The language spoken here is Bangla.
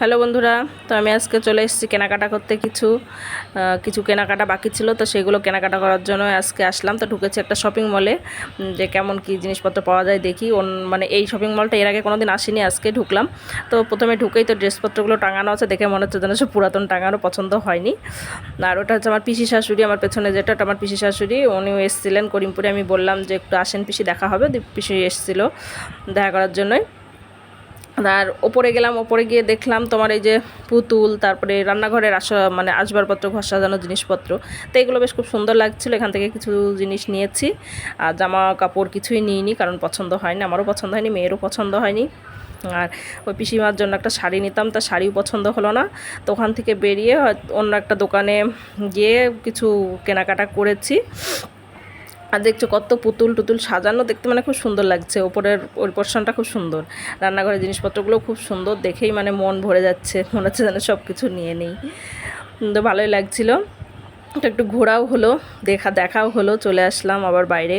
হ্যালো বন্ধুরা, তো আমি আজকে চলে এসেছি কেনাকাটা করতে কিছু কিছু কেনাকাটা বাকি ছিল, তো সেগুলো কেনাকাটা করার জন্য আজকে আসলাম, তো ঢুকেছি একটা শপিং মলে যে কেমন কি জিনিসপত্র পাওয়া যায় দেখি মানে এই শপিং মলটা এর আগে কোনো দিন আসিনি, আজকে ঢুকলাম, তো প্রথমে ঢুকেই তো ড্রেসপত্রগুলো টাঙানো আছে, দেখে মনে হচ্ছে যেন সব পুরাতন টাঙানো পছন্দ হয়নি, আর ওটা হচ্ছে আমার পিসি শাশুড়ি, আমার পেছনে যেটা, ওটা আমার পিসি শাশুড়ি, উনিও এসেছিলেন করিমপুরে, আমি বললাম যে একটু আসেন, পিসি দেখা হবে পিসি এসেছিল, দেখা করার জন্যই আর ওপরে গেলাম, ওপরে গিয়ে দেখলাম তোমার এই যে পুতুল, তারপরে রান্নাঘরের আস মানে আসবাবপত্র, ঘর সাজানো জিনিসপত্র। তো এগুলো বেশ খুব সুন্দর লাগছিল, এখান থেকে কিছু জিনিস নিয়েছি। আর জামা কাপড় কিছুই নিইনি, কারণ পছন্দ হয়নি, আমারও পছন্দ হয়নি, মেয়েরও পছন্দ হয়নি। আর ওই পিসিমার জন্য একটা শাড়ি নিতাম, তা শাড়িও পছন্দ হলো না। তো ওখান থেকে বেরিয়ে অন্য একটা দোকানে গিয়ে কিছু কেনাকাটা করেছি। আর দেখছ কত পুতুল টুতুল সাজানো, দেখতে মানে খুব সুন্দর লাগছে। ওপরের, ওই পোর্শনটা খুব সুন্দর। রান্নাঘরের জিনিসপত্রগুলো খুব সুন্দর, দেখেই মানে মন ভরে যাচ্ছে। মনে হচ্ছে যেন সব কিছু নিয়ে নেই। তো ভালোই লাগছিল। একটু ঘোরাও হলো, দেখা, দেখাও হলো, চলে আসলাম আবার বাইরে।